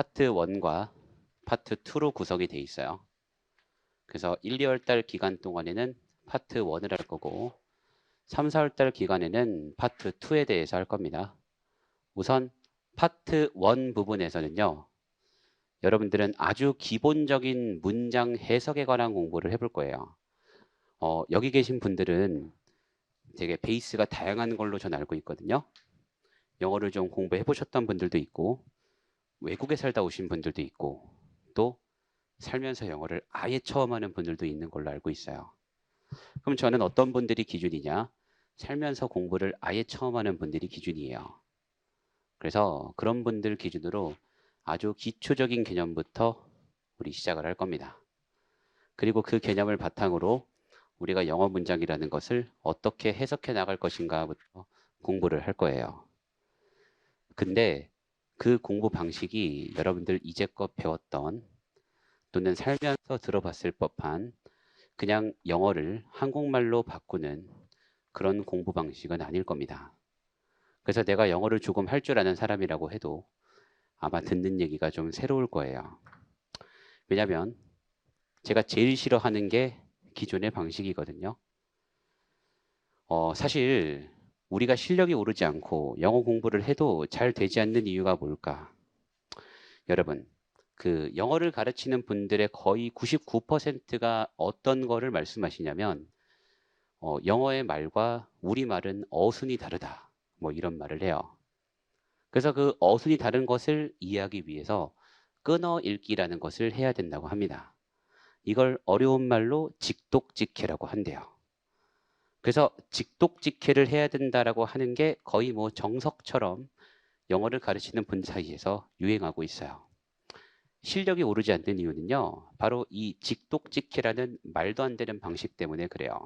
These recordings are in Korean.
파트 1과 파트 2로 구성이 돼 있어요. 그래서 1, 2월 달 기간 동안에는 파트 1을 할 거고 3, 4월 달 기간에는 파트 2에 대해서 할 겁니다. 우선 파트 1 부분에서는요. 여러분들은 아주 기본적인 문장 해석에 관한 공부를 해볼 거예요. 어, 여기 계신 분들은 되게 베이스가 다양한 걸로 전 알고 있거든요. 영어를 좀 공부해 보셨던 분들도 있고 외국에 살다 오신 분들도 있고 또 살면서 영어를 아예 처음 하는 분들도 있는 걸로 알고 있어요. 그럼 저는 어떤 분들이 기준이냐? 살면서 공부를 아예 처음 하는 분들이 기준이에요. 그래서 그런 분들 기준으로 아주 기초적인 개념부터 우리 시작을 할 겁니다. 그리고 그 개념을 바탕으로 우리가 영어 문장이라는 것을 어떻게 해석해 나갈 것인가부터 공부를 할 거예요. 근데 그 공부 방식이 여러분들 이제껏 배웠던 또는 살면서 들어봤을 법한 그냥 영어를 한국말로 바꾸는 그런 공부 방식은 아닐 겁니다. 그래서 내가 영어를 조금 할 줄 아는 사람이라고 해도 아마 듣는 얘기가 좀 새로울 거예요. 왜냐하면 제가 제일 싫어하는 게 기존의 방식이거든요. 어, 사실 우리가 실력이 오르지 않고 영어 공부를 해도 잘 되지 않는 이유가 뭘까? 여러분, 그 영어를 가르치는 분들의 거의 99%가 어떤 거를 말씀하시냐면 어, 영어의 말과 우리말은 어순이 다르다. 뭐 이런 말을 해요. 그래서 그 어순이 다른 것을 이해하기 위해서 끊어 읽기라는 것을 해야 된다고 합니다. 이걸 어려운 말로 직독직해라고 한대요. 그래서 직독직해를 해야 된다라고 하는 게 거의 뭐 정석처럼 영어를 가르치는 분 사이에서 유행하고 있어요. 실력이 오르지 않는 이유는요. 바로 이 직독직해라는 말도 안 되는 방식 때문에 그래요.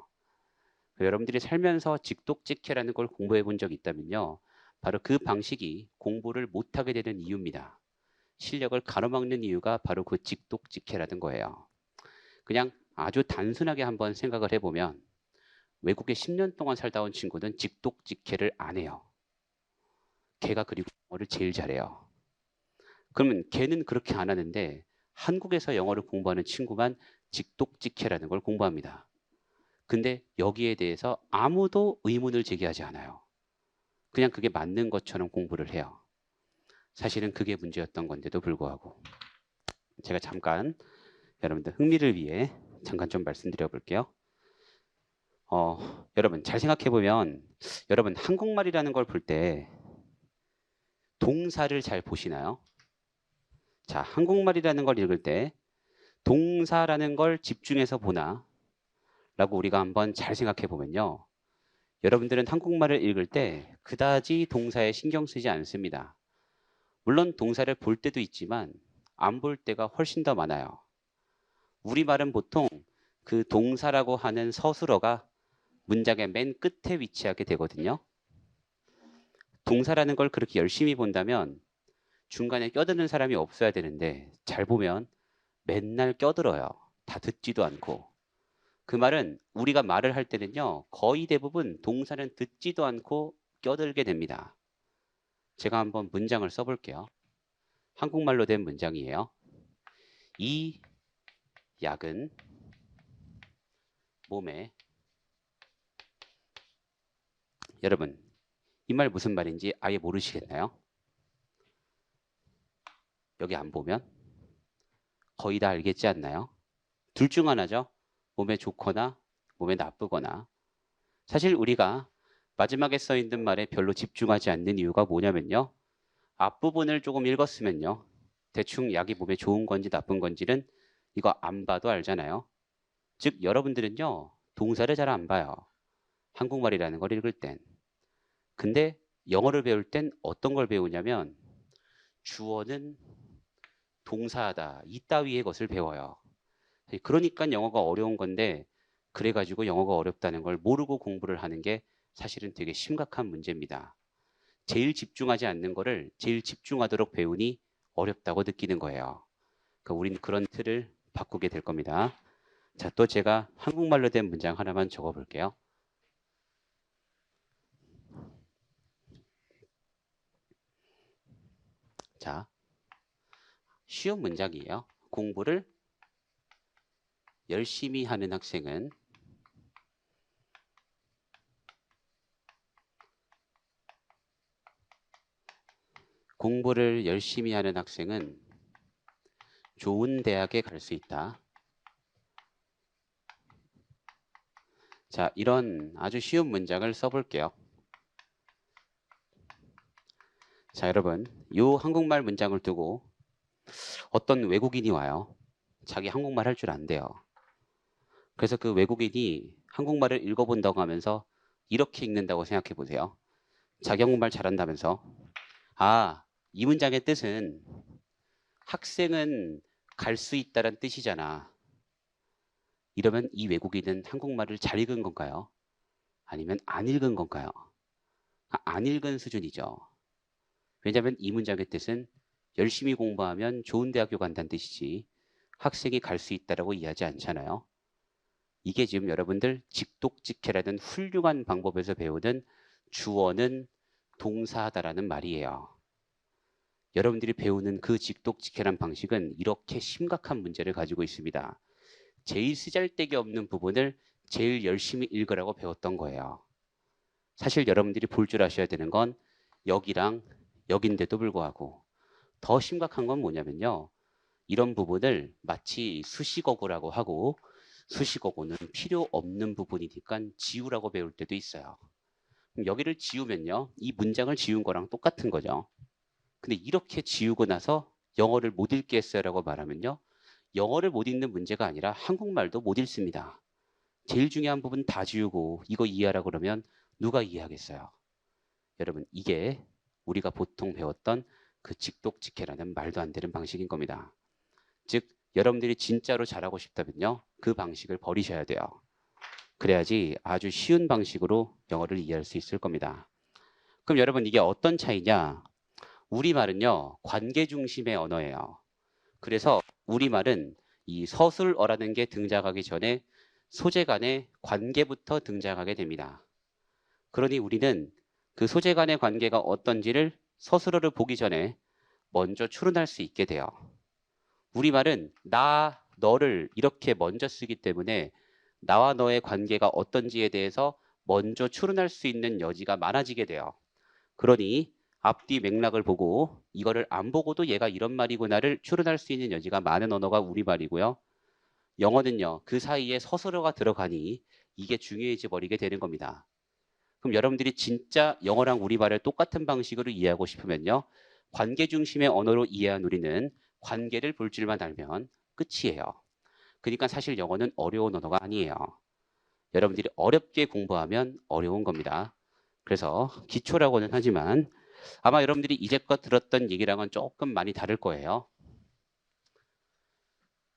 여러분들이 살면서 직독직해라는 걸 공부해 본 적이 있다면요. 바로 그 방식이 공부를 못하게 되는 이유입니다. 실력을 가로막는 이유가 바로 그 직독직해라는 거예요. 그냥 아주 단순하게 한번 생각을 해보면 외국에 10년 동안 살다 온 친구는 직독직해를 안 해요. 걔가 그리고 영어를 제일 잘해요. 그러면 걔는 그렇게 안 하는데 한국에서 영어를 공부하는 친구만 직독직해라는 걸 공부합니다. 근데 여기에 대해서 아무도 의문을 제기하지 않아요. 그냥 그게 맞는 것처럼 공부를 해요. 사실은 그게 문제였던 건데도 불구하고 제가 잠깐 여러분들 흥미를 위해 잠깐 좀 말씀드려 볼게요. 어, 여러분 잘 생각해 보면 여러분 한국말이라는 걸 볼 때 동사를 잘 보시나요? 자, 한국말이라는 걸 읽을 때 동사라는 걸 집중해서 보나 라고 우리가 한번 잘 생각해 보면요. 여러분들은 한국말을 읽을 때 그다지 동사에 신경 쓰지 않습니다. 물론 동사를 볼 때도 있지만 안 볼 때가 훨씬 더 많아요. 우리말은 보통 그 동사라고 하는 서술어가 문장의 맨 끝에 위치하게 되거든요. 동사라는 걸 그렇게 열심히 본다면 중간에 껴드는 사람이 없어야 되는데 잘 보면 맨날 껴들어요. 다 듣지도 않고. 그 말은 우리가 말을 할 때는요. 거의 대부분 동사는 듣지도 않고 껴들게 됩니다. 제가 한번 문장을 써볼게요. 한국말로 된 문장이에요. 이 약은 몸에 여러분 이 말 무슨 말인지 아예 모르시겠나요? 여기 안 보면 거의 다 알겠지 않나요? 둘 중 하나죠. 몸에 좋거나 몸에 나쁘거나 사실 우리가 마지막에 써 있는 말에 별로 집중하지 않는 이유가 뭐냐면요. 앞부분을 조금 읽었으면요. 대충 약이 몸에 좋은 건지 나쁜 건지는 이거 안 봐도 알잖아요. 즉 여러분들은요. 동사를 잘 안 봐요. 한국말이라는 걸 읽을 땐. 근데 영어를 배울 땐 어떤 걸 배우냐면 주어는 동사다. 이따위의 것을 배워요. 그러니까 영어가 어려운 건데 그래가지고 영어가 어렵다는 걸 모르고 공부를 하는 게 사실은 되게 심각한 문제입니다. 제일 집중하지 않는 거를 제일 집중하도록 배우니 어렵다고 느끼는 거예요. 그러니까 우리는 그런 틀을 바꾸게 될 겁니다. 자, 또 제가 한국말로 된 문장 하나만 적어 볼게요. 자, 쉬운 문장이에요. 공부를 열심히 하는 학생은 공부를 열심히 하는 학생은 좋은 대학에 갈 수 있다. 자, 이런 아주 쉬운 문장을 써볼게요. 자, 여러분, 이 한국말 문장을 두고 어떤 외국인이 와요. 자기 한국말 할 줄 안 돼요. 그래서 그 외국인이 한국말을 읽어본다고 하면서 이렇게 읽는다고 생각해 보세요. 자기 한국말 잘한다면서. 아, 이 문장의 뜻은 학생은 갈 수 있다는 뜻이잖아. 이러면 이 외국인은 한국말을 잘 읽은 건가요? 아니면 안 읽은 건가요? 아, 안 읽은 수준이죠. 왜냐하면 이 문장의 뜻은 열심히 공부하면 좋은 대학교 간다는 뜻이지 학생이 갈 수 있다라고 이해하지 않잖아요. 이게 지금 여러분들 직독직해라는 훌륭한 방법에서 배우는 주어는 동사다라는 말이에요. 여러분들이 배우는 그 직독직해란 방식은 이렇게 심각한 문제를 가지고 있습니다. 제일 쓰잘데기 없는 부분을 제일 열심히 읽으라고 배웠던 거예요. 사실 여러분들이 볼 줄 아셔야 되는 건 여기랑 여긴데도 불구하고 더 심각한 건 뭐냐면요. 이런 부분을 마치 수식어구라고 하고 수식어구는 필요 없는 부분이니까 지우라고 배울 때도 있어요. 여기를 지우면요. 이 문장을 지운 거랑 똑같은 거죠. 근데 이렇게 지우고 나서 영어를 못 읽겠어요라고 말하면요. 영어를 못 읽는 문제가 아니라 한국말도 못 읽습니다. 제일 중요한 부분 다 지우고 이거 이해하라 그러면 누가 이해하겠어요? 여러분 이게 우리가 보통 배웠던 그 직독직해라는 말도 안 되는 방식인 겁니다. 즉 여러분들이 진짜로 잘하고 싶다면요. 그 방식을 버리셔야 돼요. 그래야지 아주 쉬운 방식으로 영어를 이해할 수 있을 겁니다. 그럼 여러분 이게 어떤 차이냐? 우리말은요. 관계 중심의 언어예요. 그래서 우리말은 이 서술어라는 게 등장하기 전에 소재 간의 관계부터 등장하게 됩니다. 그러니 우리는 그 소재 간의 관계가 어떤지를 서술어를 보기 전에 먼저 추론할 수 있게 돼요. 우리말은 나, 너를 이렇게 먼저 쓰기 때문에 나와 너의 관계가 어떤지에 대해서 먼저 추론할 수 있는 여지가 많아지게 돼요. 그러니 앞뒤 맥락을 보고 이거를 안 보고도 얘가 이런 말이구나를 추론할 수 있는 여지가 많은 언어가 우리말이고요. 영어는요. 그 사이에 서술어가 들어가니 이게 중요해져 버리게 되는 겁니다. 그럼 여러분들이 진짜 영어랑 우리말을 똑같은 방식으로 이해하고 싶으면요. 관계 중심의 언어로 이해한 우리는 관계를 볼 줄만 알면 끝이에요. 그러니까 사실 영어는 어려운 언어가 아니에요. 여러분들이 어렵게 공부하면 어려운 겁니다. 그래서 기초라고는 하지만 아마 여러분들이 이제껏 들었던 얘기랑은 조금 많이 다를 거예요.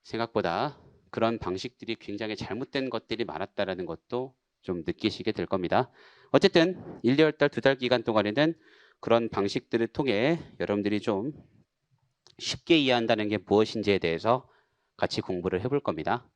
생각보다 그런 방식들이 굉장히 잘못된 것들이 많았다라는 것도 좀 느끼시게 될 겁니다. 어쨌든 1, 2월 달 두 달 기간 동안에는 그런 방식들을 통해 여러분들이 좀 쉽게 이해한다는 게 무엇인지에 대해서 같이 공부를 해볼 겁니다.